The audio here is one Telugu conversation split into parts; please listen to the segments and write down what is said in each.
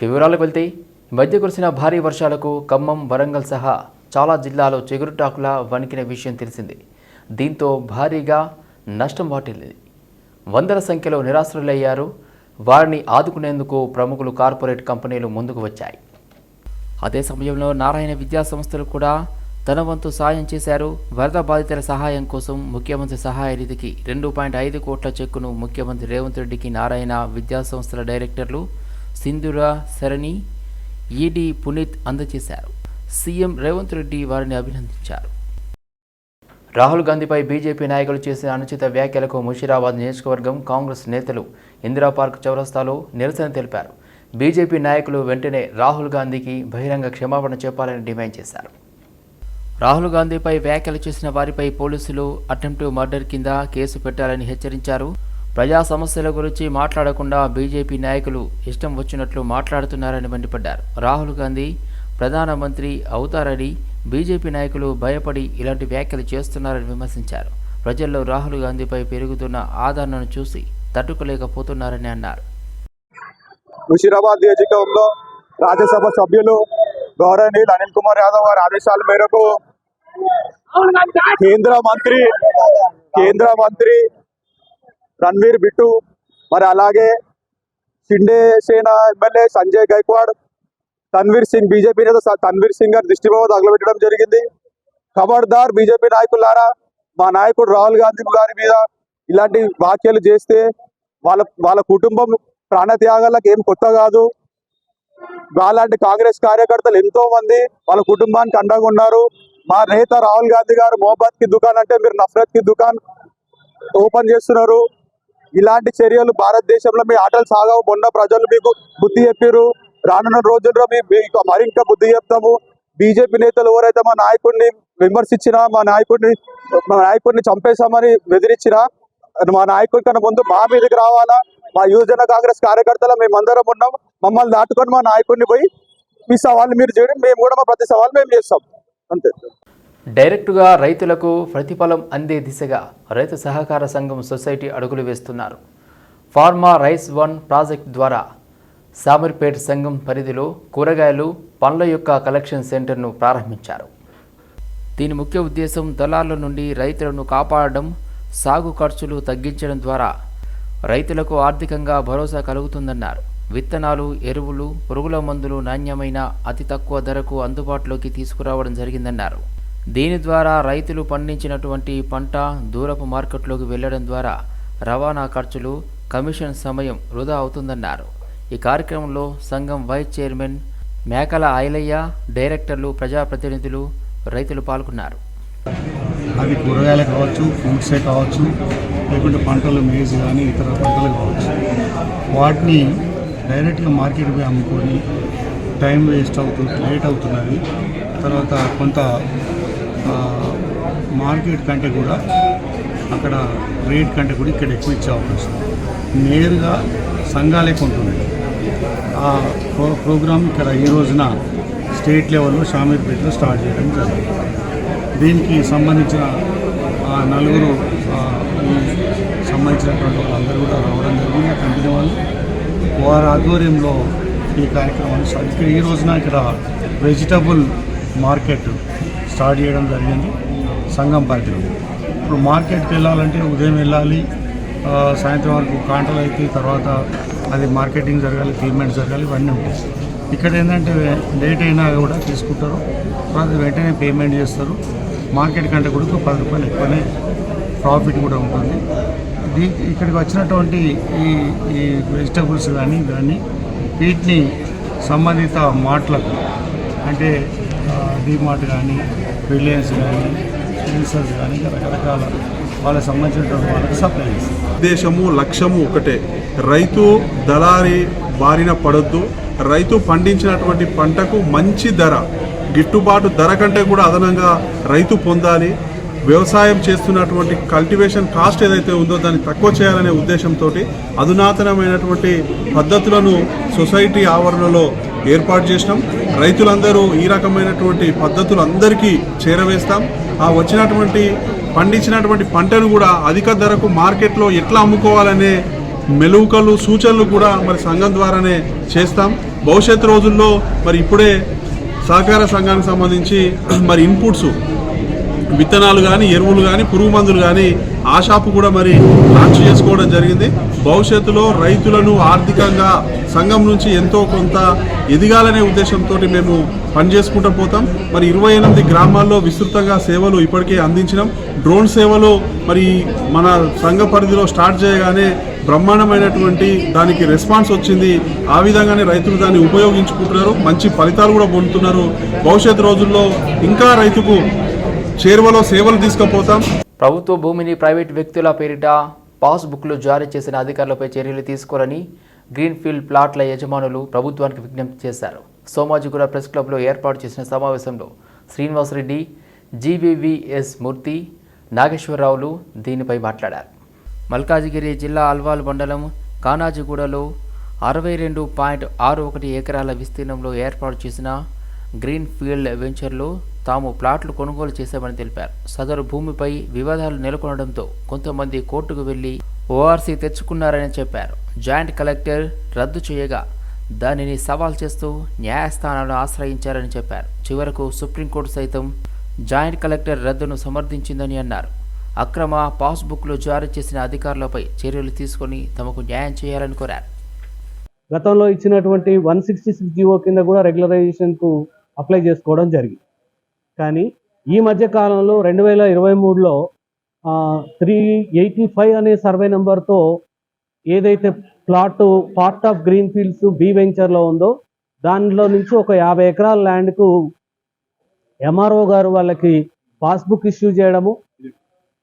వివరాలకు వెళ్తే మధ్య కురిసిన భారీ వర్షాలకు ఖమ్మం వరంగల్ సహా చాలా జిల్లాలో చెగురుటాకులా వణికిన విషయం తెలిసింది. దీంతో భారీగా నష్టం వాటిల్లింది. వందల సంఖ్యలో నిరాశ్రులయ్యారు వారిని ఆదుకునేందుకు ప్రముఖులు కార్పొరేట్ కంపెనీలు ముందుకు వచ్చాయి. అదే సమయంలో నారాయణ విద్యా సంస్థలు కూడా తన వంతు సాయం చేశారు. వరద బాధితుల సహాయం కోసం ముఖ్యమంత్రి సహాయ నిధికి రెండు పాయింట్ ఐదు కోట్ల చెక్కును ముఖ్యమంత్రి రేవంత్ రెడ్డికి నారాయణ విద్యా సంస్థల డైరెక్టర్లు సింధుర సరణి ఈడీ పునీత్ అందజేశారు. సీఎం రేవంత్ రెడ్డి వారిని అభినందించారు. రాహుల్ గాంధీపై బీజేపీ నాయకులు చేసిన అనుచిత వ్యాఖ్యలకు ముషీరాబాద్ నియోజకవర్గం కాంగ్రెస్ నేతలు ఇందిరా పార్క్ చౌరస్తాలో నిరసన తెలిపారు. బీజేపీ నాయకులు వెంటనే రాహుల్ గాంధీకి బహిరంగ క్షమాపణ చెప్పాలని డిమాండ్ చేశారు. రాహుల్ గాంధీపై వ్యాఖ్యలు చేసిన వారిపై పోలీసులు అటెంప్ట్ మర్డర్ కింద కేసు పెట్టాలని హెచ్చరించారు. ప్రజా సమస్యల గురించి మాట్లాడకుండా బీజేపీ నాయకులు ఇష్టం వచ్చినట్లు మాట్లాడుతున్నారని మండిపడ్డారు. రాహుల్ గాంధీ ప్రధానమంత్రి అవుతారని బీజేపీ నాయకులు భయపడి ఇలాంటి వ్యాఖ్యలు చేస్తున్నారని విమర్శించారు. ప్రజల్లో రాహుల్ గాంధీపై పెరుగుతున్న ఆదరణను చూసి తట్టుకోలేకపోతున్నారని అన్నారు. ముషీరాబాద్ నియోజకవర్గంలో రాజ్యసభ సభ్యులు గౌరవనీయులు అనిల్ కుమార్ యాదవ్ గారి ఆదేశాల మేరకు కేంద్ర మంత్రి కేంద్ర మంత్రి రణ్వీర్ బిట్టు మరి అలాగే షిండే సేన ఎమ్మెల్యే సంజయ్ గైక్వాడ్ తన్వీర్ సింగ్ బీజేపీ నేత తన్వీర్ సింగ్ గారి దిష్టిబొమ్మ తగలబెట్టడం జరిగింది. ఖబర్దార్ బీజేపీ నాయకులారా మా నాయకుడు రాహుల్ గాంధీ గారి మీద ఇలాంటి వ్యాఖ్యలు చేస్తే వాళ్ళ వాళ్ళ కుటుంబం ప్రాణత్యాగాలకు ఏం కొత్త కాదు. వాళ్ళంటి కాంగ్రెస్ కార్యకర్తలు ఎంతో మంది వాళ్ళ కుటుంబానికి అండగా ఉన్నారు. మా నేత రాహుల్ గాంధీ గారు మొహబ్బత్కి దుకాన్ అంటే మీరు నఫరత్కి దుకాన్ ఓపెన్ చేస్తున్నారు. ఇలాంటి చర్యలు భారతదేశంలో మీ ఆటలు సాగవు. మొన్న ప్రజలు మీకు బుద్ధి చెప్పారు రానున్న రోజుల్లో మీకు మరింత బుద్ధి చెప్తాము. బీజేపీ నేతలు ఎవరైతే మా నాయకుడిని విమర్శించినా మా నాయకుడిని మా నాయకుడిని చంపేశామని బెదిరించినా మా నాయకుడి కన్నా ముందు మా మీదకి రావాలా? మా యువజన కాంగ్రెస్ కార్యకర్తలు మేమందరం ఉన్నాం. మమ్మల్ని దాటుకొని మా నాయకుడిని పోయి మీ సవాళ్ళు మీరు చేయడం మేము కూడా మా ప్రతి సవాల్ మేము చేస్తాం. అంతే. డైరెక్టుగా రైతులకు ప్రతిఫలం అందే దిశగా రైతు సహకార సంఘం సొసైటీ అడుగులు వేస్తున్నారు. ఫార్మా రైస్ వన్ ప్రాజెక్ట్ ద్వారా సామర్పేట సంఘం పరిధిలో కూరగాయలు పండ్ల యొక్క కలెక్షన్ సెంటర్ను ప్రారంభించారు. దీని ముఖ్య ఉద్దేశం దళార్ల నుండి రైతులను కాపాడడం సాగు ఖర్చులు తగ్గించడం ద్వారా రైతులకు ఆర్థికంగా భరోసా కలుగుతుందన్నారు. విత్తనాలు ఎరువులు పురుగుల మందులు నాణ్యమైన అతి తక్కువ ధరకు అందుబాటులోకి తీసుకురావడం జరిగిందన్నారు. దీని ద్వారా రైతులు పండించినటువంటి పంట దూరపు మార్కెట్లోకి వెళ్ళడం ద్వారా రవాణా ఖర్చులు కమిషన్ సమయం వృధా అవుతుందన్నారు. ఈ కార్యక్రమంలో సంఘం వైస్ చైర్మన్ మేకల ఐలయ్య డైరెక్టర్లు ప్రజాప్రతినిధులు రైతులు పాల్గొన్నారు. అవి కూరగాయలు కావచ్చు ఫ్రూట్సే కావచ్చు లేకుంటే పంటలు మేజ్ కానీ ఇతర పంటలు కావచ్చు. వాటిని డైరెక్ట్గా మార్కెట్ పోయి అమ్ముకొని టైం వేస్ట్ అవుతుంది లేట్ అవుతున్నది. తర్వాత కొంత మార్కెట్ కంటే కూడా అక్కడ రేట్ కంటే కూడా ఇక్కడ ఎక్కువ ఇచ్చే అవకాశం నేరుగా సంఘాలే కొంటున్నాయి. ఆ ప్రో ప్రోగ్రామ్ ఇక్కడ ఈ రోజున స్టేట్ లెవెల్లో షామీర్పేటలో స్టార్ట్ చేయడం జరిగింది. దీనికి సంబంధించిన నలుగురు సంబంధించినటువంటి వాళ్ళందరూ కూడా రావడం జరిగింది. ఆ కంపెనీ వాళ్ళు వారి ఆధ్వర్యంలో ఈ కార్యక్రమాన్ని ఇక్కడ ఈ రోజున ఇక్కడ వెజిటబుల్ మార్కెట్ స్టార్ట్ చేయడం జరిగింది సంఘం పార్టీ ఇప్పుడు మార్కెట్కి వెళ్ళాలంటే ఉదయం వెళ్ళాలి సాయంత్రం వరకు కాంటలు అయితే తర్వాత అది మార్కెటింగ్ జరగాలి పేమెంట్ జరగాలి ఇవన్నీ ఉంటాయి. ఇక్కడ ఏంటంటే లేట్ అయినా కూడా తీసుకుంటారు తర్వాత వెంటనే పేమెంట్ చేస్తారు. మార్కెట్ కంటే కూడా ఒక పది రూపాయలు ఎక్కువనే ప్రాఫిట్ కూడా ఉంటుంది. దీ ఇక్కడికి వచ్చినటువంటి ఈ ఈ వెజిటబుల్స్ కానీ కానీ వీటిని సంబంధిత మాటలకు అంటే డీమార్ట్ కానీ రిలయన్స్ కానీ ఇన్సర్స్ కానీ రకరకాల వాళ్ళకి సంబంధించినటువంటి వాళ్ళకి సప్లై చేస్తారు. ఉద్దేశము లక్ష్యము ఒకటే. రైతు దళారి బారిన పడొద్దు. రైతు పండించినటువంటి పంటకు మంచి ధర గిట్టుబాటు ధర కంటే కూడా అదనంగా రైతు పొందాలి. వ్యవసాయం చేస్తున్నటువంటి కల్టివేషన్ కాస్ట్ ఏదైతే ఉందో దాన్ని తక్కువ చేయాలనే ఉద్దేశంతో అధునాతనమైనటువంటి పద్ధతులను సొసైటీ ఆవరణలో ఏర్పాటు చేసినాం. రైతులందరూ ఈ రకమైనటువంటి పద్ధతులు అందరికీ చేరవేస్తాం. ఆ వచ్చినటువంటి పండించినటువంటి పంటను కూడా అధిక ధరకు మార్కెట్లో ఎట్లా అమ్ముకోవాలనే మెలుకలు సూచనలు కూడా మరి సంఘం ద్వారానే చేస్తాం. భవిష్యత్ రోజుల్లో మరి ఇప్పుడే సహకార సంఘానికి సంబంధించి మరి ఇన్పుట్స్ విత్తనాలు కానీ ఎరువులు కానీ పురుగు మందులు కానీ ఆ షాపు కూడా మరి లాంచ్ చేసుకోవడం జరిగింది. భవిష్యత్తులో రైతులను ఆర్థికంగా సంఘం నుంచి ఎంతో కొంత ఎదిగాలనే ఉద్దేశంతో మేము పనిచేసుకుంటూ పోతాం. మరి ఇరవై ఎనిమిది గ్రామాల్లో విస్తృతంగా సేవలు ఇప్పటికే అందించినాం. డ్రోన్ సేవలు మరి మన సంఘ పరిధిలో స్టార్ట్ చేయగానే బ్రహ్మాండమైనటువంటి దానికి రెస్పాన్స్ వచ్చింది. ఆ విధంగానే రైతులు దాన్ని ఉపయోగించుకుంటున్నారు. మంచి ఫలితాలు కూడా పొందుతున్నారు. భవిష్యత్ రోజుల్లో ఇంకా రైతుకు చేరువలో సేవలు తీసుకుపోతాం. ప్రభుత్వ భూమిని ప్రైవేట్ వ్యక్తుల పేరిట పాస్బుక్లు జారీ చేసిన అధికారులపై చర్యలు తీసుకోరని గ్రీన్ఫీల్డ్ ప్లాట్ల యజమానులు ప్రభుత్వానికి విజ్ఞప్తి చేశారు. సోమాజిగూడ ప్రెస్ క్లబ్లో ఏర్పాటు చేసిన సమావేశంలో శ్రీనివాసరెడ్డి జీవీవీఎస్ మూర్తి నాగేశ్వరరావులు దీనిపై మాట్లాడారు. మల్కాజిగిరి జిల్లా అల్వాల్ మండలం కానాజిగూడలో అరవై రెండు పాయింట్ ఆరు ఒకటి ఎకరాల విస్తీర్ణంలో ఏర్పాటు చేసిన గ్రీన్ ఫీల్డ్ వెంచర్లో తాము ప్లాట్లు కొనుగోలు చేశామని తెలిపారు. సదరు భూమిపై వివాదాలు నెలకొనడంతో కొంతమంది కోర్టుకు వెళ్ళి ఓఆర్సీ తెచ్చుకున్నారని చెప్పారు. జాయింట్ కలెక్టర్ రద్దు చేయగా దానిని సవాల్ చేస్తూ న్యాయస్థానాలను ఆశ్రయించారని చెప్పారు. చివరకు సుప్రీంకోర్టు సైతం జాయింట్ కలెక్టర్ రద్దును సమర్థించిందని అన్నారు. అక్రమ పాస్బుక్లు జారీ చేసిన అధికారులపై చర్యలు తీసుకొని తమకు న్యాయం చేయాలని కోరారు. గతంలో ఇచ్చినటువంటి వన్ సిక్స్టీ సిక్స్ జీవో కింద కూడా రెగ్యులరైజేషన్కు అప్లై చేసుకోవడం జరిగింది. కానీ ఈ మధ్య కాలంలో రెండు వేల ఇరవై మూడులో త్రీ ఎయిటీ ఫైవ్ అనే సర్వే నెంబర్తో ఏదైతే plot part of green fields B వెంచర్లో ఉందో దానిలో నుంచి ఒక యాభై ఎకరాల ల్యాండ్కు ఎంఆర్ఓ గారు వాళ్ళకి పాస్బుక్ ఇష్యూ చేయడము.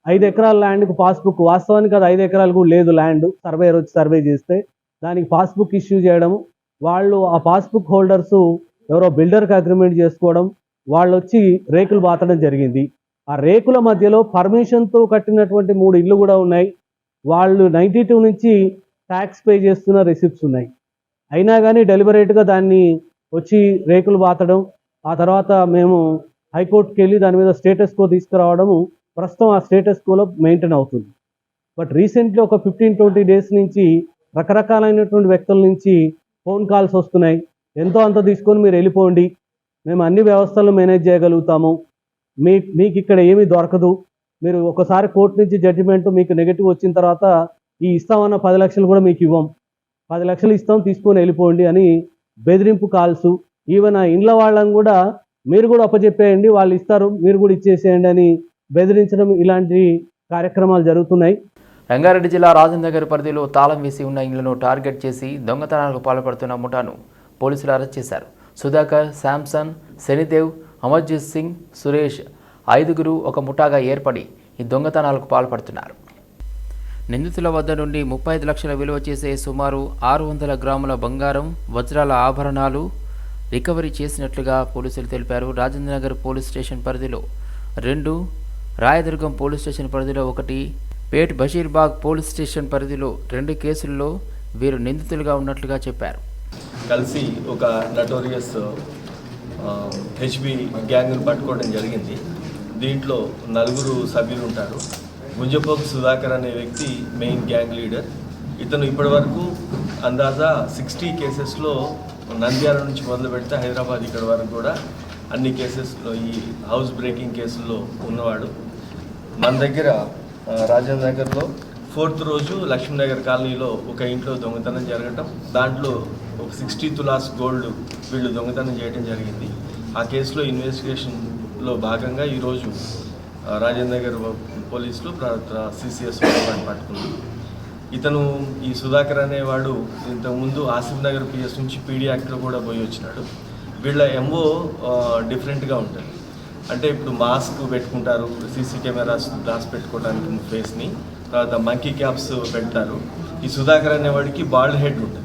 ఐదు ఎకరాల ల్యాండ్కు పాస్బుక్ వాస్తవానికి అది ఐదు ఎకరాలకు కూడా లేదు ల్యాండ్ సర్వేయర్ వచ్చి సర్వే చేస్తే. దానికి పాస్బుక్ ఇష్యూ చేయడము. వాళ్ళు ఆ పాస్బుక్ హోల్డర్స్ ఎవరో బిల్డర్కి అగ్రిమెంట్ చేసుకోవడం. వాళ్ళు వచ్చి రేకులు బాతడం జరిగింది. ఆ రేకుల మధ్యలో పర్మిషన్తో కట్టినటువంటి మూడు ఇళ్ళు కూడా ఉన్నాయి. వాళ్ళు నైంటీ టూ నుంచి ట్యాక్స్ పే చేస్తున్న రిసిప్ట్స్ ఉన్నాయి. అయినా కానీ డెలిబరేట్గా దాన్ని వచ్చి రేకులు బాతడం ఆ తర్వాత మేము హైకోర్టుకి వెళ్ళి దాని మీద స్టేటస్ కో తీసుకురావడము ప్రస్తుతం ఆ స్టేటస్ కోలో మెయింటైన్ అవుతుంది. బట్ రీసెంట్లీ ఒక ఫిఫ్టీన్ ట్వంటీ డేస్ నుంచి రకరకాలైనటువంటి వ్యక్తుల నుంచి ఫోన్ కాల్స్ వస్తున్నాయి. ఎంతో అంత తీసుకొని మీరు వెళ్ళిపోండి. మేము అన్ని వ్యవస్థలను మేనేజ్ చేయగలుగుతాము. మీ మీకు ఇక్కడ ఏమీ దొరకదు. మీరు ఒకసారి కోర్టు నుంచి జడ్జిమెంట్ మీకు నెగిటివ్ వచ్చిన తర్వాత ఈ ఇస్తామన్న పది లక్షలు కూడా మీకు ఇవ్వం. పది లక్షలు ఇస్తాం తీసుకొని వెళ్ళిపోండి అని బెదిరింపు కాల్స్. ఈవెన్ ఆ ఇండ్ల వాళ్ళని కూడా మీరు కూడా అప్పచెప్పేయండి వాళ్ళు ఇస్తారు మీరు కూడా ఇచ్చేసేయండి అని బెదిరించడం ఇలాంటి కార్యక్రమాలు జరుగుతున్నాయి. రంగారెడ్డి జిల్లా రాజేంద్రనగర్ పరిధిలో తాళం వేసి ఉన్న ఇండ్లను టార్గెట్ చేసి దొంగతనాలకు పాల్పడుతున్న ముఠాను పోలీసులు అరెస్ట్ చేశారు. సుధాకర్ శాంసన్ శనిదేవ్ అమర్జిత్ సింగ్ సురేష్ ఐదుగురు ఒక ముఠాగా ఏర్పడి ఈ దొంగతనాలకు పాల్పడుతున్నారు. నిందితుల వద్ద నుండి ముప్పై ఐదు లక్షల విలువ చేసే సుమారు ఆరు వందల గ్రాముల బంగారం వజ్రాల ఆభరణాలు రికవరీ చేసినట్లుగా పోలీసులు తెలిపారు. రాజేంద్రనగర్ పోలీస్ స్టేషన్ పరిధిలో రెండు రాయదుర్గం పోలీస్ స్టేషన్ పరిధిలో ఒకటి పేట్ బషీర్బాగ్ పోలీస్ స్టేషన్ పరిధిలో రెండు కేసుల్లో వీరు నిందితులుగా ఉన్నట్లుగా చెప్పారు. కలిసి ఒక నటోరియస్ హెచ్బి గ్యాంగ్ను పట్టుకోవడం జరిగింది. దీంట్లో నలుగురు సభ్యులు ఉంటారు. గుంజపోకు సుధాకర్ అనే వ్యక్తి మెయిన్ గ్యాంగ్ లీడర్ ఇతను ఇప్పటివరకు అందాజా సిక్స్టీ కేసెస్లో నంద్యాల నుంచి మొదలు పెడితే హైదరాబాద్ ఇక్కడ వరకు కూడా అన్ని కేసెస్లో ఈ హౌస్ బ్రేకింగ్ కేసుల్లో ఉన్నవాడు. మన దగ్గర రాజేంద్ర నగర్లో ఫోర్త్ రోజు లక్ష్మీనగర్ కాలనీలో ఒక ఇంట్లో దొంగతనం జరగటం. దాంట్లో ఒక సిక్స్టీ తులాస్ గోల్డ్ వీళ్ళు దొంగతనం చేయడం జరిగింది. ఆ కేసులో ఇన్వెస్టిగేషన్లో భాగంగా ఈరోజు రాజేంద్ర గారు పోలీసులు సిసిఎస్ వాళ్ళు పట్టుకున్నారు. ఇతను ఈ సుధాకర్ అనేవాడు ఇంతకుముందు ఆసిఫ్ నగర్ పిఎస్ నుంచి పీడీ యాక్టర్ కూడా పోయి వచ్చినాడు. వీళ్ళ ఎంఓ డిఫరెంట్గా ఉంటుంది. అంటే ఇప్పుడు మాస్క్ పెట్టుకుంటారు సీసీ కెమెరాస్ గ్లాస్ పెట్టుకోవడానికి ఫేస్ని తర్వాత మంకీ క్యాప్స్ పెడతారు. ఈ సుధాకర్ అనేవాడికి బాల్డ్ హెడ్ ఉంటుంది.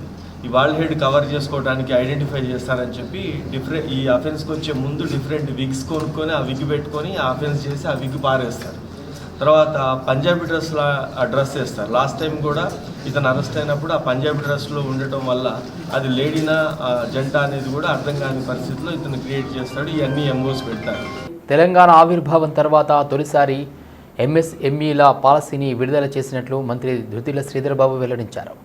ఈ వాల్ హెడ్ కవర్ చేసుకోవడానికి ఐడెంటిఫై చేస్తారని చెప్పి డిఫరెంట్ ఈ అఫెన్స్కి వచ్చే ముందు డిఫరెంట్ విగ్స్ కొనుక్కొని ఆ విగ్ పెట్టుకొని ఆ అఫెన్స్ చేసి ఆ విగ్ పారేస్తారు. తర్వాత పంజాబీ డ్రెస్లా ఆ డ్రెస్ వేస్తారు. లాస్ట్ టైం కూడా ఇతను అరెస్ట్ అయినప్పుడు ఆ పంజాబీ డ్రెస్లో ఉండటం వల్ల అది లేడీనా జంట అనేది కూడా అర్థం కాని పరిస్థితిలో ఇతను క్రియేట్ చేస్తాడు. ఇవన్నీ ఎంఓస్ పెడతారు. తెలంగాణ ఆవిర్భావం తర్వాత తొలిసారి ఎంఎస్ఎంఈల పాలసీని విడుదల చేసినట్లు మంత్రి ధృతిల శ్రీధర్బాబు వెల్లడించారు.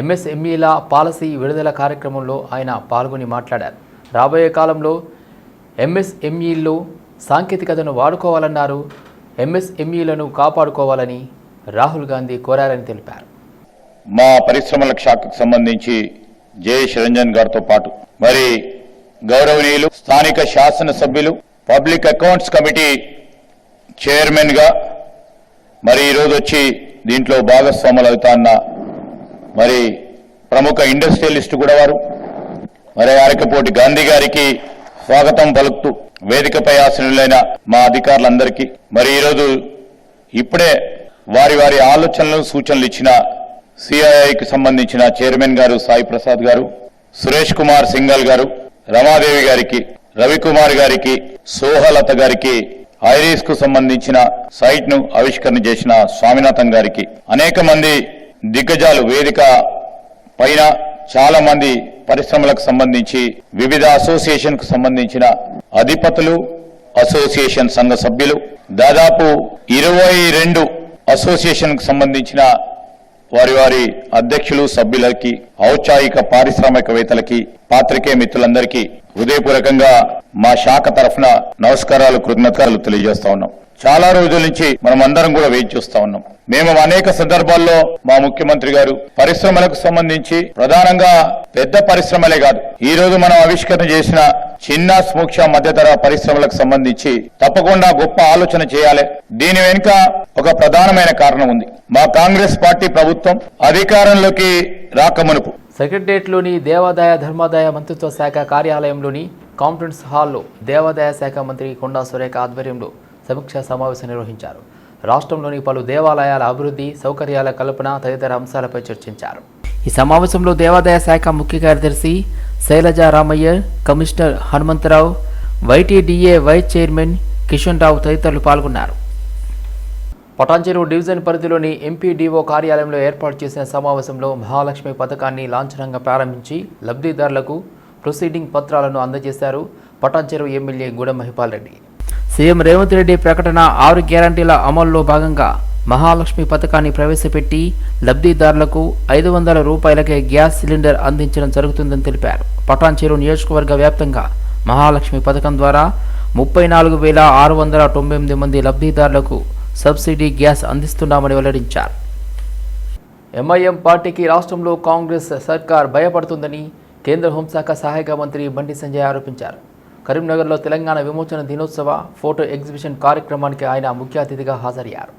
ఎంఎస్ఎంఈల పాలసీ విడుదల కార్యక్రమంలో ఆయన పాల్గొని మాట్లాడారు. రాబోయే కాలంలో ఎంఎస్ఎంఈల్లో సాంకేతికతను వాడుకోవాలన్నారు ఎంఎస్ఎంఈలను కాపాడుకోవాలని రాహుల్ గాంధీ కోరారని తెలిపారు. మా పరిశ్రమల శాఖకు సంబంధించి జయేష్ రంజన్ గారితో పాటు మరి గౌరవనీయులు స్థానిక శాసనసభ్యులు పబ్లిక్ అకౌంట్స్ కమిటీ చైర్మన్గా మరి ఈరోజు వచ్చి దీంట్లో భాగస్వాములు అవుతాన్న మరి ప్రముఖ ఇండస్ట్రియలిస్ట్ కూడా వారు. మరి అరకపోటి గాంధీ గారికి స్వాగతం పలుకుతూ వేదికపై ఆసనులైన మా అధికారులందరికీ. మరి ఈరోజు ఇప్పుడే వారి వారి ఆలోచనలు సూచనలు ఇచ్చిన సిఐఐకి సంబంధించిన చైర్మన్ గారు సాయి ప్రసాద్ గారు సురేష్ కుమార్ సింగల్ గారు రమాదేవి గారికి రవికుమార్ గారికి సోహలత గారికి ఐరీస్కు సంబంధించిన సైట్ను ఆవిష్కరణ చేసిన స్వామినాథన్ గారికి అనేక మంది దిగ్గజాలు వేదిక పైన చాలా మంది పరిశ్రమలకు సంబంధించి వివిధ అసోసియేషన్కు సంబంధించిన అధిపతులు అసోసియేషన్ సంఘ సభ్యులు దాదాపు ఇరవై రెండు అసోసియేషన్కు సంబంధించిన వారి వారి అధ్యక్షులు సభ్యులకి ఔత్సాహిక పారిశ్రామికవేత్తలకి పాత్రికేయ మిత్రులందరికీ హృదయపూర్వకంగా మా శాఖ తరఫున నమస్కారాలు కృతజ్ఞతలు తెలియజేస్తా ఉన్నాం. చాలా రోజుల నుంచి మనం అందరం కూడా వెయిట్ చూస్తా ఉన్నాం. మేము అనేక సందర్భాల్లో మా ముఖ్యమంత్రి గారు పరిశ్రమలకు సంబంధించి ప్రధానంగా పెద్ద పరిశ్రమలే కాదు ఈ రోజు మనం ఆవిష్కరణ చేసిన చిన్న సూక్ష్మ మధ్యతర పరిశ్రమలకు సంబంధించి తప్పకుండా గొప్ప ఆలోచన చేయాలి. దీని వెనుక ఒక ప్రధానమైన కారణం ఉంది. మా కాంగ్రెస్ పార్టీ ప్రభుత్వం అధికారంలోకి రాకమునుపు. సెక్రటరియట్లోని దేవాదాయ ధర్మాదాయ మంత్రిత్వ శాఖ కార్యాలయంలోని కాన్ఫరెన్స్ హాల్లో దేవాదాయ శాఖ మంత్రి కొండా సురేఖ ఆధ్వర్యంలో సమీక్షా సమావేశం నిర్వహించారు. రాష్ట్రంలోని పలు దేవాలయాల అభివృద్ధి సౌకర్యాల కల్పన తదితర అంశాలపై చర్చించారు. ఈ సమావేశంలో దేవాదాయ శాఖ ముఖ్య కార్యదర్శి Shailaja Ramaiah commissioner Hanumantha Rao YTDA vice chairman Kishan Rao తదితరులు పాల్గొన్నారు. పటాన్చెరు డివిజన్ పరిధిలోని ఎంపీడీఓ కార్యాలయంలో ఏర్పాటు చేసిన సమావేశంలో మహాలక్ష్మి పథకాన్ని లాంఛనంగా ప్రారంభించి లబ్ధిదారులకు ప్రొసీడింగ్ పత్రాలను అందజేశారు పటాంచెరు ఎమ్మెల్యే గూడెం మహిపాల్ రెడ్డి. సీఎం రేవంత్ రెడ్డి ప్రకటన ఆరు గ్యారంటీల అమల్లో భాగంగా మహాలక్ష్మి పథకాన్ని ప్రవేశపెట్టి లబ్ధిదారులకు ఐదు వందల రూపాయలకే గ్యాస్ సిలిండర్ అందించడం జరుగుతుందని తెలిపారు. పటాన్చేరు నియోజకవర్గ వ్యాప్తంగా మహాలక్ష్మి పథకం ద్వారా ముప్పై నాలుగు వేల ఆరు వందల తొంభై ఎనిమిది మంది లబ్ధిదారులకు సబ్సిడీ గ్యాస్ అందిస్తున్నామని వెల్లడించారు. ఎంఐఎం పార్టీకి రాష్ట్రంలో కాంగ్రెస్ సర్కార్ భయపడుతుందని కేంద్ర హోంశాఖ సహాయక మంత్రి బండి సంజయ్ ఆరోపించారు. కరీంనగర్లో తెలంగాణ విమోచన దినోత్సవ ఫోటో ఎగ్జిబిషన్ కార్యక్రమానికి ఆయన ముఖ్య అతిథిగా హాజరయ్యారు.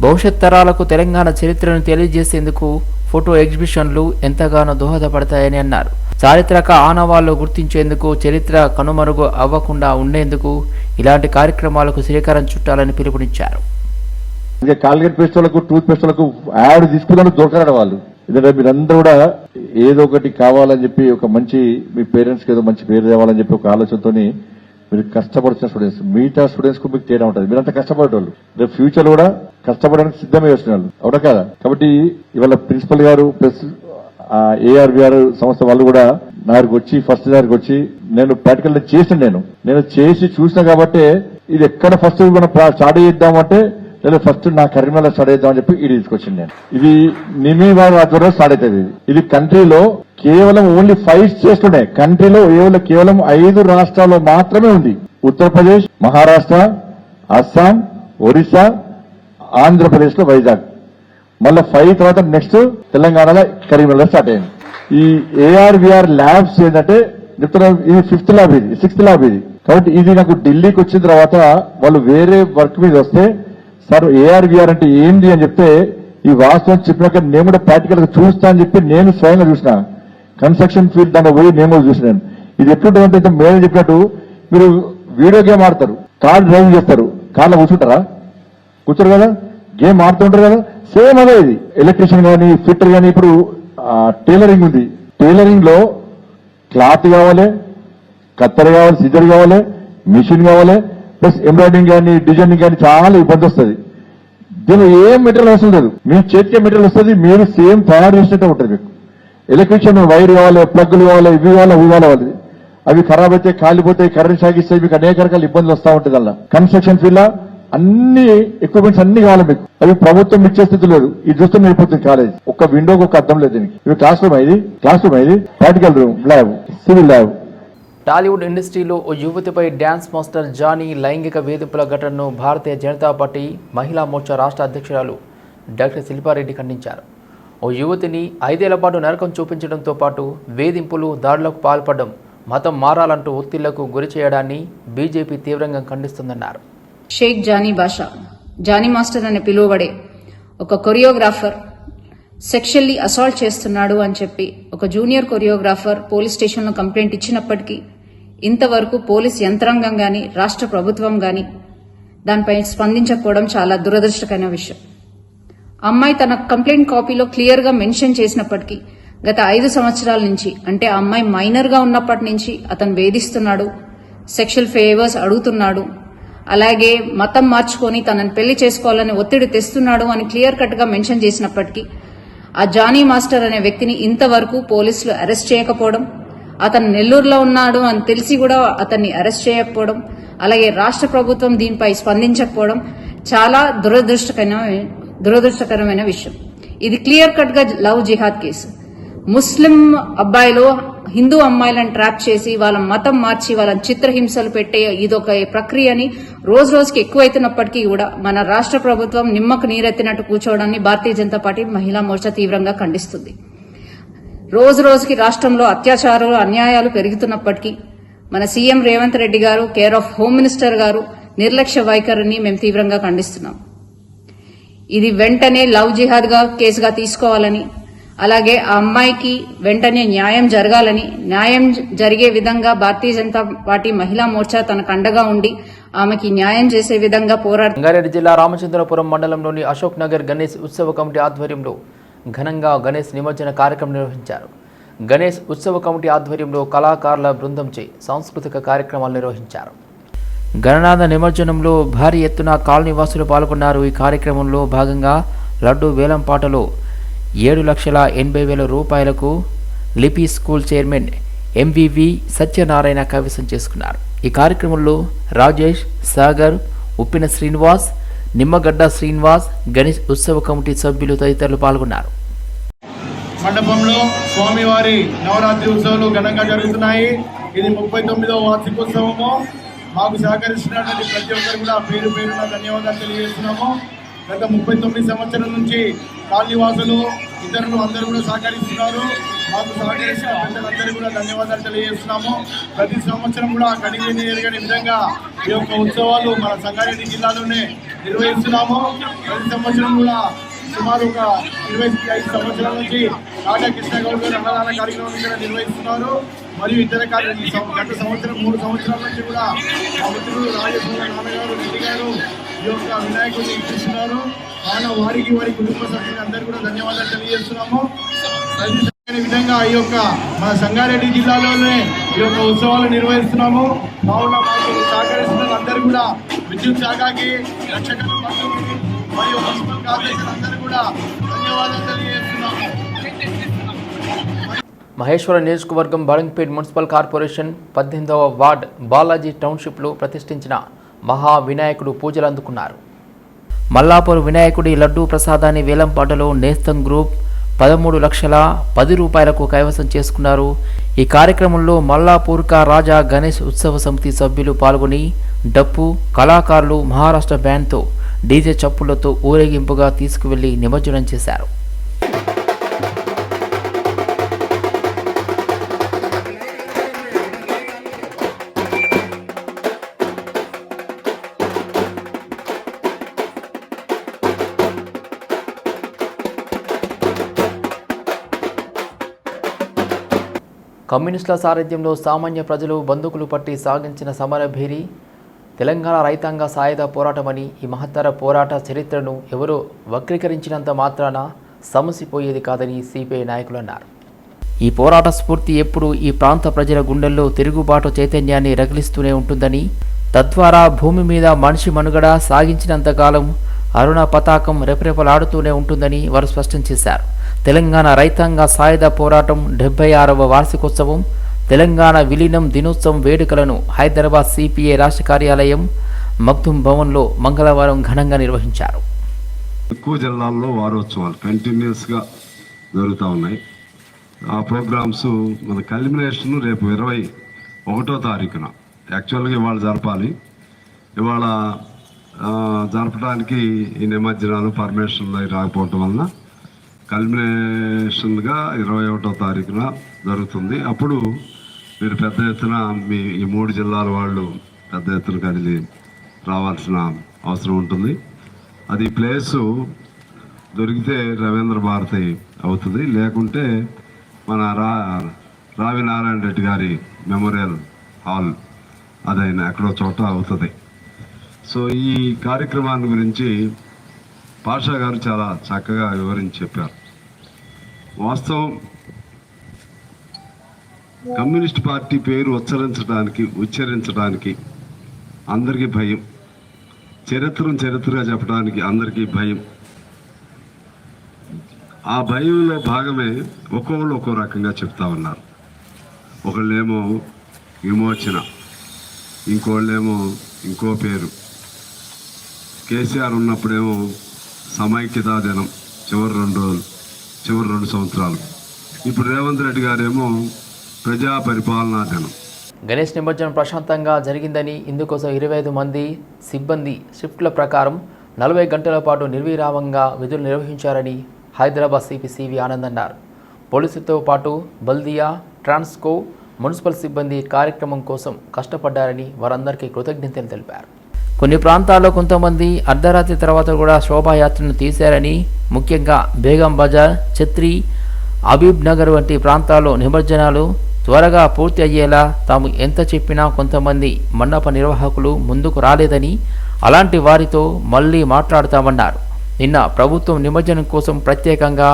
భవిష్యత్ తరాలకు తెలంగాణ చరిత్రను తెలియజేసేందుకు ఫోటో ఎగ్జిబిషన్లు ఎంతగానో దోహదపడతాయని అన్నారు. చారిత్రక ఆనవాళ్ళు గుర్తించేందుకు చరిత్ర కనుమరుగు అవ్వకుండా ఉండేందుకు ఇలాంటి కార్యక్రమాలకు శ్రీకారం చుట్టాలని పిలుపునిచ్చారు. ఇంకా కాల్గేట్ పేస్టులకు టూత్ పేస్టులకు యాడ్ తీసుకున్నాను దొరకరాడు వాళ్ళు. ఎందుకంటే మీరందరూ కూడా ఏదో ఒకటి కావాలని చెప్పి ఒక మంచి మీ పేరెంట్స్కి ఏదో మంచి పేరు తేవాలని చెప్పి ఒక ఆలోచనతోని మీరు కష్టపడుతున్న స్టూడెంట్స్ మిగతా స్టూడెంట్స్కు మీకు తేడా ఉంటుంది. మీరంతా కష్టపడేటోళ్ళు. రేపు ఫ్యూచర్ కూడా కష్టపడడానికి సిద్ధమే వస్తున్నారు అవునా కదా? కాబట్టి ఇవాళ ప్రిన్సిపల్ గారు ప్లస్ ఏఆర్బిఆర్ సంస్థ వాళ్ళు కూడా నా వచ్చి ఫస్ట్ దగ్గరికి వచ్చి నేను ప్రాక్టికల్ చేసిన నేను. నేను చేసి చూసిన కాబట్టి ఇది ఎక్కడ ఫస్ట్ మనం స్టార్ట్ చేద్దామంటే లేదా ఫస్ట్ నా కరీంనగర్ స్టార్ట్ చేద్దామని చెప్పి ఇది తీసుకొచ్చింది నేను. ఇది నిమివారి ఆధ్వర్యంలో స్టార్ట్ అవుతుంది ఇది. ఇది కంట్రీలో కేవలం ఓన్లీ ఫైవ్ స్టేట్స్ ఉన్నాయి కంట్రీలో కేవలం కేవలం ఐదు రాష్ట్రాల్లో మాత్రమే ఉంది. ఉత్తరప్రదేశ్ మహారాష్ట్ర అస్సాం ఒరిస్సా ఆంధ్రప్రదేశ్లో వైజాగ్. మళ్ళీ ఫైవ్ తర్వాత నెక్స్ట్ తెలంగాణలో కరీంనగర్ స్టార్ట్ అయింది. ఈ ఏఆర్విఆర్ ల్యాబ్స్ ఏంటంటే చెప్తున్నా ఇది ఫిఫ్త్ ల్యాబ్ ఇది సిక్స్త్ ల్యాబ్ ఇది. కాబట్టి ఇది నాకు ఢిల్లీకి వచ్చిన తర్వాత వాళ్ళు వేరే వర్క్ మీద వస్తే సార్ ఏఆర్వీఆర్ అంటే ఏంది అని చెప్తే ఈ వాస్తవం చెప్పినాక నేను కూడా ప్రాక్టికల్గా చూస్తా అని చెప్పి నేను స్వయంగా చూసిన. కన్స్ట్రక్షన్ ఫీల్డ్ దాంట్లో పోయి నేను కూడా చూసినాను ఇది ఎట్లుంటుందంటే ఇంత మేడం చెప్పినట్టు మీరు వీడియో గేమ్ ఆడతారు. కార్ డ్రైవింగ్ చేస్తారు. కార్లో కూర్చుంటారా? కూర్చోరు కదా? గేమ్ ఆడుతుంటారు కదా? సేమ్ అదే ఇది. ఎలక్ట్రీషియన్ కానీ ఫిట్టర్ కానీ ఇప్పుడు టైలరింగ్ ఉంది. టైలరింగ్లో క్లాత్ కావాలి కత్తెర కావాలి సిజర్ కావాలి మిషన్ కావాలి ప్లస్ ఎంబ్రాయిడింగ్ కానీ డిజైనింగ్ కానీ చాలా ఇబ్బంది వస్తుంది. దీనిలో ఏం మెటీరియల్ అవసరం లేదు. మీ చేతికే మెటీరియల్ వస్తుంది మీరు సేమ్ తయారు చేసినట్టే ఉంటుంది మీకు. ఎలక్ట్రీషియన్ వైర్ కావాలి ప్లగ్లు కావాలి ఇవి కావాలి అవి కావాలి అవి ఖరాబ్ అయితే కాలిపోతాయి కరెంట్ సాగిస్తే మీకు అనేక రకాల ఇబ్బందులు వస్తూ ఉంటుంది అలా. కన్స్ట్రక్షన్ ఫీల్డ్ అన్ని ఎక్విప్మెంట్స్ అన్ని కావాలి మీకు. అవి ప్రభుత్వం ఇచ్చే స్థితి లేదు. ఇది చూస్తే అయిపోతుంది కాలేజ్ ఒక విండోకి ఒక అర్థం లేదు దీనికి. ఇవి క్లాస్ రూమ్ అయింది క్లాస్ రూమ్ అయింది practical room lab civil lab Tollywood ఇండస్ట్రీలో ఓ యువతిపై డ్యాన్స్ మాస్టర్ జానీ లైంగిక వేధింపుల ఘటనను భారతీయ జనతా పార్టీ మహిళా మోర్చా రాష్ట్ర అధ్యక్షురాలు డాక్టర్ శిల్పారెడ్డి ఖండించారు. ఓ యువతిని ఐదేళ్ళ పాటు నరకం చూపించడంతో పాటు వేధింపులు దాడులకు పాల్పడడం మతం మారాలంటూ ఒత్తిళ్ళకు గురి చేయడాన్ని బీజేపీ తీవ్రంగా ఖండిస్తుందన్నారు. షేక్ జానీ బాషా జానీ మాస్టర్ అని పిలువబడే ఒక కొరియోగ్రాఫర్ సెక్షువల్లీ అసాల్ట్ చేస్తున్నాడు అని చెప్పి ఒక జూనియర్ కొరియోగ్రాఫర్ పోలీస్ స్టేషన్లో కంప్లైంట్ ఇచ్చినప్పటికీ ఇంతవరకు పోలీస్ యంత్రాంగం కానీ రాష్ట్ర ప్రభుత్వం కానీ దానిపై స్పందించకపోవడం చాలా దురదృష్టకరమైన విషయం. అమ్మాయి తన కంప్లైంట్ కాపీలో క్లియర్గా మెన్షన్ చేసినప్పటికీ గత ఐదు సంవత్సరాల నుంచి అంటే ఆ అమ్మాయి మైనర్గా ఉన్నప్పటి నుంచి అతను వేధిస్తున్నాడు సెక్షువల్ ఫేవర్స్ అడుగుతున్నాడు అలాగే మతం మార్చుకొని తనని పెళ్ళి చేసుకోవాలని ఒత్తిడి తెస్తున్నాడు అని క్లియర్ కట్గా మెన్షన్ చేసినప్పటికీ ఆ జానీ మాస్టర్ అనే వ్యక్తిని ఇంతవరకు పోలీసులు అరెస్ట్ చేయకపోవడం అతను నెల్లూరులో ఉన్నాడు అని తెలిసి కూడా అతన్ని అరెస్ట్ చేయకపోవడం అలాగే రాష్ట్ర ప్రభుత్వం దీనిపై స్పందించకపోవడం చాలా దురదృష్టకరమైన దురదృష్టకరమైన విషయం. ఇది క్లియర్ కట్గా లవ్ జిహాద్ కేసు. ముస్లిం అబ్బాయిలు హిందూ అమ్మాయిలను ట్రాప్ చేసి వాళ్ళ మతం మార్చి వాళ్ళని చిత్రహింసలు పెట్టే ఇదొక ప్రక్రియని రోజు రోజుకి ఎక్కువైతున్నప్పటికీ కూడా మన రాష్ట్ర ప్రభుత్వం నిమ్మకు నీరెత్తినట్టు కూర్చోవడాన్ని భారతీయ జనతా పార్టీ మహిళా మోర్చా తీవ్రంగా ఖండిస్తుంది. రోజు రోజుకి రాష్ట్రంలో అత్యాచారాలు అన్యాయాలు పెరుగుతున్నప్పటికీ మన సీఎం రేవంత్ రెడ్డి గారు కేర్ ఆఫ్ హోమ్ మినిస్టర్ గారు నిర్లక్ష్య వైఖరిని మేము తీవ్రంగా ఖండిస్తున్నాం. ఇది వెంటనే లవ్ జిహాద్గా కేసుగా తీసుకోవాలని అలాగే ఆ అమ్మాయికి వెంటనే న్యాయం జరగాలని న్యాయం జరిగే విధంగా భారతీయ జనతా పార్టీ మహిళా మోర్చా తనకు అండగా ఉండి ఆమెకి న్యాయం చేసే విధంగా పోరాడు రంగారెడ్డి జిల్లా రామచంద్రపురం మండలంలోని అశోక్ నగర్ గణేష్ ఉత్సవ కమిటీ ఆధ్వర్యంలో ఘనంగా గణేష్ నిమజ్జన కార్యక్రమం నిర్వహించారు. గణేష్ ఉత్సవ కమిటీ ఆధ్వర్యంలో కళాకారుల బృందంచే సాంస్కృతిక కార్యక్రమాలు నిర్వహించారు. గణనాథ నిమజ్జనంలో భారీ ఎత్తున కాలనీవాసులు పాల్గొన్నారు. ఈ కార్యక్రమంలో భాగంగా లడ్డు వేలంపాటలో ఏడు లక్షల ఎనభై వేల రూపాయలకు లిపి స్కూల్ చైర్మన్ ఎంవివి సత్యనారాయణ కైవసం చేసుకున్నారు. ఈ కార్యక్రమంలో రాజేష్ సాగర్ ఉప్పిన శ్రీనివాస్ నిమ్మగడ్డ శ్రీనివాస్ గణేష్ ఉత్సవ కమిటీ సభ్యులు తదితరులు పాల్గొన్నారు. మండపంలో స్వామివారి నవరాత్రి ఉత్సవాలు ఘనంగా జరుగుతున్నాయి. ఇది ముప్పై తొమ్మిదవ వార్షికోత్సవము. మాకు సహకరిస్తున్నటువంటి ప్రతి ఒక్కరు కూడా పేరు పేరున ధన్యవాదాలు తెలియజేస్తున్నాము. గత ముప్పై తొమ్మిది సంవత్సరం నుంచి కాలనీవాసులు ఇతరులు అందరూ కూడా సహకరిస్తున్నారు. మాకు సహకరించిన ప్రజలందరూ కూడా ధన్యవాదాలు తెలియజేస్తున్నాము. ప్రతి సంవత్సరం కూడా కడిగిని ఎరగని విధంగా ఈ యొక్క ఉత్సవాలు మన సంగారెడ్డి జిల్లాలోనే నిర్వహిస్తున్నాము. ప్రతి సంవత్సరం కూడా సుమారు ఒక ఇరవై ఐదు సంవత్సరాల నుంచి రాజా కృష్ణ గౌడ్ గారు అన్నదాన కార్యక్రమం ఇక్కడ నిర్వహిస్తున్నారు. మరియు ఇతర కార్యక్రమం గత సంవత్సరం మూడు సంవత్సరాల నుంచి కూడా మా మిత్రులు రాజేశ్వర నాన్నగారు రెడ్డి గారు ఈ యొక్క వినాయకుడిని ఇప్పిస్తున్నారు కావున వారికి వారి కుటుంబ సభ్యులు అందరూ కూడా ధన్యవాదాలు తెలియజేస్తున్నాము. విధంగా ఈ యొక్క మన సంగారెడ్డి జిల్లాలోనే ఈ యొక్క ఉత్సవాలు నిర్వహిస్తున్నాము. కావున మాకు సహకరిస్తున్న అందరూ కూడా విద్యుత్ శాఖకి రక్షక మరియు మున్సిపల్ కార్పొరేషన్ అందరూ కూడా ధన్యవాదాలు తెలియజేస్తున్నాము. మహేశ్వర నియోజకవర్గం బడంగపేట్ మున్సిపల్ కార్పొరేషన్ పద్దెనిమిదవ వార్డ్ బాలాజీ టౌన్షిప్లో ప్రతిష్ఠించిన మహా వినాయకుడు పూజలు అందుకున్నారు. మల్లాపూర్ వినాయకుడి లడ్డూ ప్రసాదాన్ని వేలంపాటలో నేస్తం గ్రూప్ పదమూడు లక్షల పది రూపాయలకు కైవసం చేసుకున్నారు. ఈ కార్యక్రమంలో మల్లాపూర్కా రాజా గణేష్ ఉత్సవ సమితి సభ్యులు పాల్గొని డప్పు కళాకారులు మహారాష్ట్ర బ్యాండ్తో డీజే చప్పులతో ఊరేగింపుగా తీసుకువెళ్ళి నిమజ్జనం చేశారు. కమ్యూనిస్టుల సారథ్యంలో సామాన్య ప్రజలు బందుకులు పట్టి సాగించిన సమరభేరి తెలంగాణ రైతాంగ సాయుధ పోరాటమని ఈ మహత్తర పోరాట చరిత్రను ఎవరో వక్రీకరించినంత మాత్రాన సమసిపోయేది కాదని సిపిఐ నాయకులు అన్నారు. ఈ పోరాట స్ఫూర్తి ఎప్పుడూ ఈ ప్రాంత ప్రజల గుండెల్లో తిరుగుబాటు చైతన్యాన్ని రగిలిస్తూనే ఉంటుందని తద్వారా భూమి మీద మనిషి మనుగడ సాగించినంతకాలం అరుణ పతాకం రెపరెపలాడుతూనే ఉంటుందని వారు స్పష్టం చేశారు. తెలంగాణ రైతాంగ సాయుధ పోరాటం డెబ్బై ఆరవ వార్షికోత్సవం తెలంగాణ విలీనం దినోత్సవం వేడుకలను హైదరాబాద్ సిపిఐ రాష్ట్ర కార్యాలయం మగ్దుం భవన్లో మంగళవారం ఘనంగా నిర్వహించారు. ఎక్కువ జిల్లాల్లో వారోత్సవాలు కంటిన్యూస్గా జరుగుతూ ఉన్నాయి. ఆ ప్రోగ్రామ్స్ మన కల్మినేషన్ రేపు ఇరవై ఒకటో తారీఖున యాక్చువల్గా ఇవాళ జరపాలి. ఇవాళ జరపడానికి ఈ నిమజ్జనాలు పర్మిషన్లు రాకపోవటం వలన కల్మినేషన్గా ఇరవై ఒకటో తారీఖున జరుగుతుంది. అప్పుడు మీరు పెద్ద ఎత్తున మీ ఈ మూడు జిల్లాల వాళ్ళు పెద్ద ఎత్తున కదిలి రావాల్సిన అవసరం ఉంటుంది. అది ప్లేసు దొరికితే రవీంద్ర భారతి అవుతుంది. లేకుంటే మన రా రావి నారాయణ రెడ్డి గారి మెమోరియల్ హాల్ అదైనా ఎక్కడో చోట అవుతుంది. సో ఈ కార్యక్రమాన్ని గురించి పాషా గారు చాలా చక్కగా వివరించి చెప్పారు. వాస్తవం కమ్యూనిస్ట్ పార్టీ పేరు ఉచ్చరించడానికి ఉచ్చరించడానికి అందరికీ భయం. చరిత్రను చరిత్రగా చెప్పడానికి అందరికీ భయం. ఆ భయంలో భాగమే ఒక్కొక్కళ్ళు ఒక్కో రకంగా చెప్తా ఉన్నారు. ఒకళ్ళేమో విమోచన ఇంకోళ్ళేమో ఇంకో పేరు. కేసీఆర్ ఉన్నప్పుడేమో సమైక్యతా దినం చివరి రెండు రోజులు చివరి రెండు సంవత్సరాలు. ఇప్పుడు రేవంత్ రెడ్డి గారేమో ప్రజా పరిపాలనా దినం. గణేష్ నిమజ్జనం ప్రశాంతంగా జరిగిందని ఇందుకోసం ఇరవై ఐదు మంది సిబ్బంది షిఫ్ట్ల ప్రకారం నలభై గంటల పాటు నిర్విరామంగా విధులు నిర్వహించారని హైదరాబాద్ సిపి సివి ఆనంద్ అన్నారు. పోలీసులతో పాటు బల్దియా ట్రాన్స్కో మున్సిపల్ సిబ్బంది కార్యక్రమం కోసం కష్టపడ్డారని వారందరికీ కృతజ్ఞతలు తెలిపారు. కొన్ని ప్రాంతాల్లో కొంతమంది అర్ధరాత్రి తర్వాత కూడా శోభాయాత్రను తీశారని ముఖ్యంగా బేగం బజార్ ఛత్రి అబీబ్ నగర్ వంటి ప్రాంతాల్లో నిమజ్జనాలు త్వరగా పూర్తి అయ్యేలా తాము ఎంత చెప్పినా కొంతమంది మండప నిర్వాహకులు ముందుకు రాలేదని అలాంటి వారితో మళ్ళీ మాట్లాడతామన్నారు. నిన్న ప్రభుత్వం నిమజ్జనం కోసం ప్రత్యేకంగా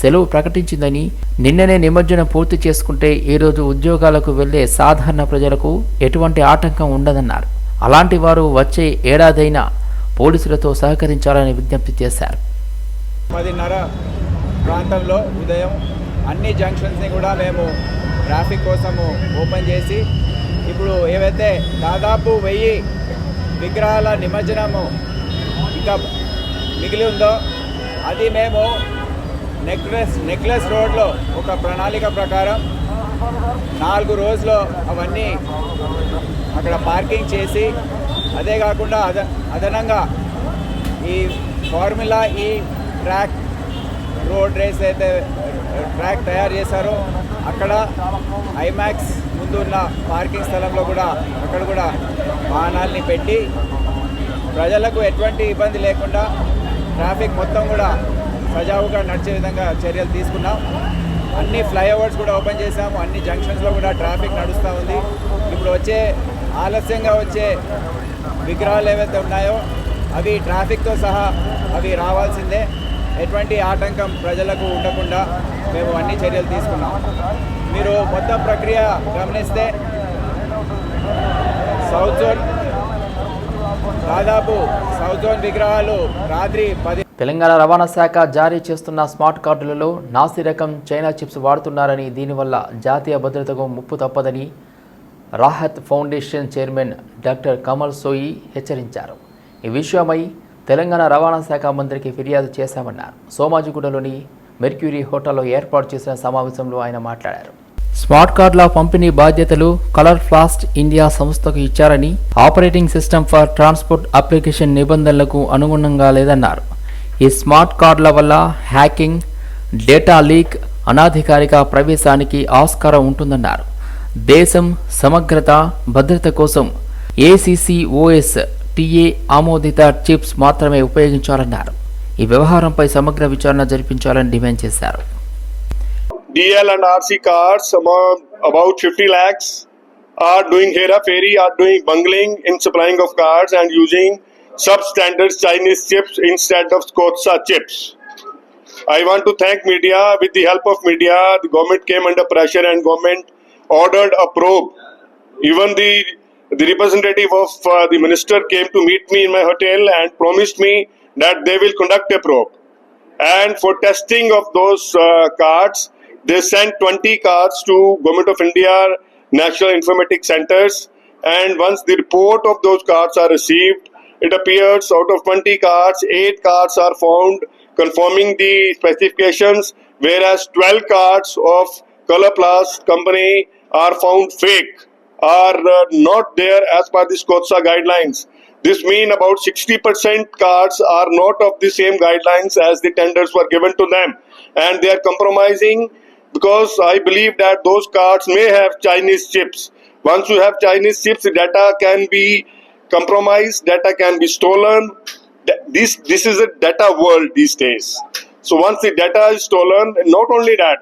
సెలవు ప్రకటించిందని నిన్ననే నిమజ్జనం పూర్తి చేసుకుంటే ఈరోజు ఉద్యోగాలకు వెళ్ళే సాధారణ ప్రజలకు ఎటువంటి ఆటంకం ఉండదన్నారు. అలాంటి వారు వచ్చే ఏడాదైనా పోలీసులతో సహకరించాలని విజ్ఞప్తి చేశారు. పదిన్నర ప్రాంతంలో ఉదయం అన్ని జంక్షన్స్ని కూడా మేము ట్రాఫిక్ కోసము ఓపెన్ చేసి ఇప్పుడు ఏవైతే దాదాపు వెయ్యి విగ్రహాల నిమజ్జనము ఇంకా మిగిలి ఉందో అది మేము నెక్లెస్ నెక్లెస్ రోడ్లో ఒక ప్రణాళిక ప్రకారం నాలుగు రోజులు అవన్నీ అక్కడ పార్కింగ్ చేసి అదే కాకుండా అద అదనంగా ఈ formula E track road race అయితే ట్రాక్ తయారు చేశారో అక్కడ ఐమాక్స్ ముందు ఉన్న పార్కింగ్ స్థలంలో కూడా అక్కడ కూడా వాహనాల్ని పెట్టి ప్రజలకు ఎటువంటి ఇబ్బంది లేకుండా ట్రాఫిక్ మొత్తం కూడా సజావుగా నడిచే విధంగా చర్యలు తీసుకున్నాం. అన్ని ఫ్లైఓవర్స్ కూడా ఓపెన్ చేశాము. అన్ని జంక్షన్స్లో కూడా ట్రాఫిక్ నడుస్తూ ఉంది. ఇప్పుడు వచ్చే ఆలస్యంగా వచ్చే విగ్రహాలు ఏవైతే ఉన్నాయో అవి ట్రాఫిక్తో సహా అవి రావాల్సిందే. ఎటువంటి ఆటంకం ప్రజలకు ఉండకుండా మేము అన్ని చర్యలు తీసుకున్నాం. మీరు మొత్తం ప్రక్రియ గమనిస్తే సౌత్ జోన్ దాదాపు సౌత్ జోన్ విగ్రహాలు రాత్రి పది తెలంగాణ రవాణా శాఖ జారీ చేస్తున్న స్మార్ట్ కార్డులలో నాసి రకం చైనా చిప్స్ వాడుతున్నారని దీనివల్ల జాతీయ భద్రతకు ముప్పు తప్పదని Rahat foundation chairman doctor Kamal Soi హెచ్చరించారు. ఈ విషయమై తెలంగాణ రవాణా శాఖ మంత్రికి ఫిర్యాదు చేశామన్నారు. సోమాజిగూడలోని మెర్క్యూరీ హోటల్లో ఏర్పాటు చేసిన సమావేశంలో ఆయన మాట్లాడారు. స్మార్ట్ కార్డుల పంపిణీ బాధ్యతలు కలర్ ఫ్లాస్ట్ ఇండియా సంస్థకు ఇచ్చారని operating system for transport application నిబంధనలకు అనుగుణంగా లేదన్నారు. ఈ స్మార్ట్ కార్డుల వల్ల హ్యాకింగ్ డేటా లీక్ అనాధికారిక ప్రవేశానికి ఆస్కారం ఉంటుందన్నారు. దేశం సమగ్రత భద్రత కోసం ఏసీసీఓఎస్ టీఏ ఆమోదిత చిప్స్ మాత్రమే ఉపయోగించాలన్నారు ఈ వ్యవహారంపై సమగ్ర విచారణ జరిపించాలని డిమాండ్ చేశారు DL and RC cards, among, about 50 lakhs, are doing Hera Fairy, are doing bungling in supplying of cards and using substandard Chinese chips instead of Kotsa chips. I want to thank media. With the help of media, the government came under pressure and government ordered a probe. Even the the representative of uh, the minister came to meet me in my hotel and promised me that they will conduct a probe. And for testing of those uh, cards, they sent 20 cards to Government of India National Informatics Centers and once the report of those cards are received, it appears out of 20 cards, 8 cards are found confirming the specifications, whereas 12 cards of Color Plus company are found fake, are uh, not there as per the SCOTSA guidelines. This means about 60% cards are not of the same guidelines as the tenders were given to them, and they are compromising because I believe that those cards may have Chinese chips. Once you have Chinese chips, data can be compromised, data can be stolen. This this is a data world these days. So once the data is stolen, not only that,